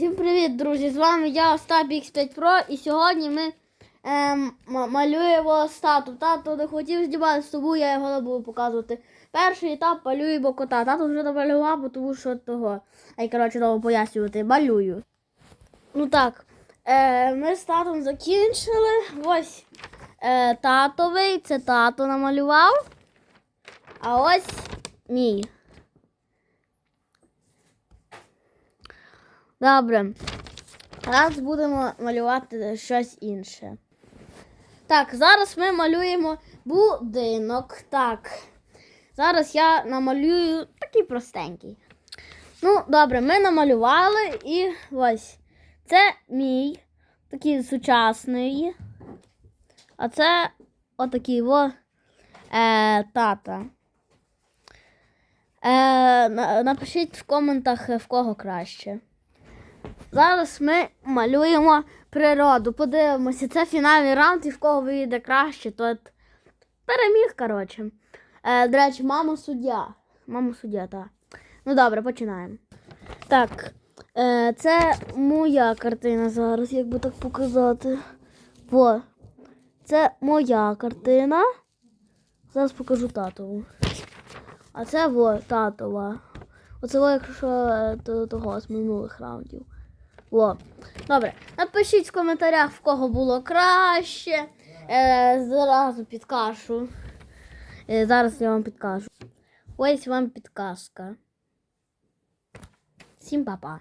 Всім привіт, друзі! З вами я Остап X5 Pro і сьогодні ми ем, малюємо стату. Тато не хотів знімати тобою, я його не буду показувати. Перший етап малюємо кота. Тато вже намалював, тому що того. Ай, коротше, довго пояснювати. Малюю. Ну так, е, ми з татом закінчили. Ось е, татовий, це тато намалював. А ось мій. Добре. Зараз будемо малювати щось інше. Так, зараз ми малюємо будинок. Так. Зараз я намалюю такий простенький. Ну, добре, ми намалювали і ось. Це мій такий сучасний. А це отакий во е, тата. Е, напишіть в коментах, в кого краще. Зараз ми малюємо природу. Подивимося, це фінальний раунд, і в кого вийде краще, то переміг, коротше. Е, до речі, мама суддя. Мама суддя, так. Ну добре, починаємо. Так, е, це моя картина зараз, як би так показати. Во. Це моя картина. Зараз покажу татову. А це во, татова. Оце якщо е, то- того з минулих раундів. Во. Добре. Напишіть в коментарях, в кого було краще. Е, зразу підкажу. Е, зараз я вам підкажу. Ось вам підказка. Всім па-па.